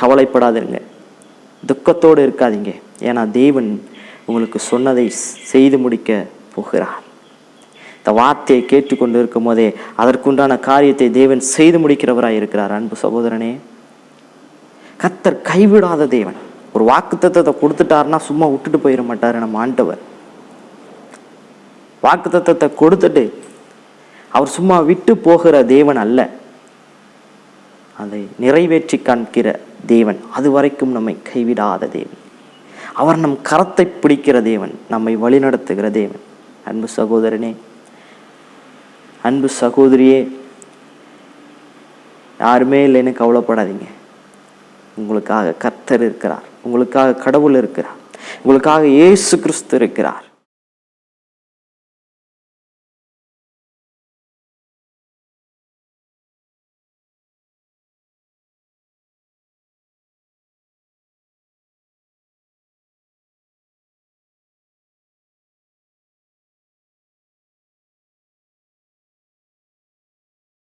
கவலைப்படாதீங்க துக்கத்தோடு இருக்காதீங்க. ஏன்னா தேவன் உங்களுக்கு சொன்னதை செய்து முடிக்க போகிறார். இந்த வார்த்தையை கேட்டுக்கொண்டு இருக்கும் போதே அதற்குண்டான காரியத்தை தேவன் செய்து முடிக்கிறவராய் இருக்கிறார். அன்பு சகோதரனே கத்தர் கைவிடாத தேவன். ஒரு வாக்குத்தத்தத்தை கொடுத்துட்டாருன்னா சும்மா விட்டுட்டு போயிட மாட்டார் நம்ம ஆண்டவர். வாக்குத்தத்தத்தை கொடுத்துட்டு அவர் சும்மா விட்டு போகிற தேவன் அல்ல. அதை நிறைவேற்றி காண்கிற தேவன் அது வரைக்கும் நம்மை கைவிடாத தேவன். அவர் நம் கரத்தை பிடிக்கிற தேவன் நம்மை வழிநடத்துகிற தேவன். அன்பு சகோதரனே அன்பு சகோதரியே யாருமே இல்லைன்னு கவலைப்படாதீங்க. உங்களுக்காக கர்த்தர் இருக்கிறார். உங்களுக்காக கடவுள் இருக்கிறார். உங்களுக்காக இயேசு கிறிஸ்து இருக்கிறார்.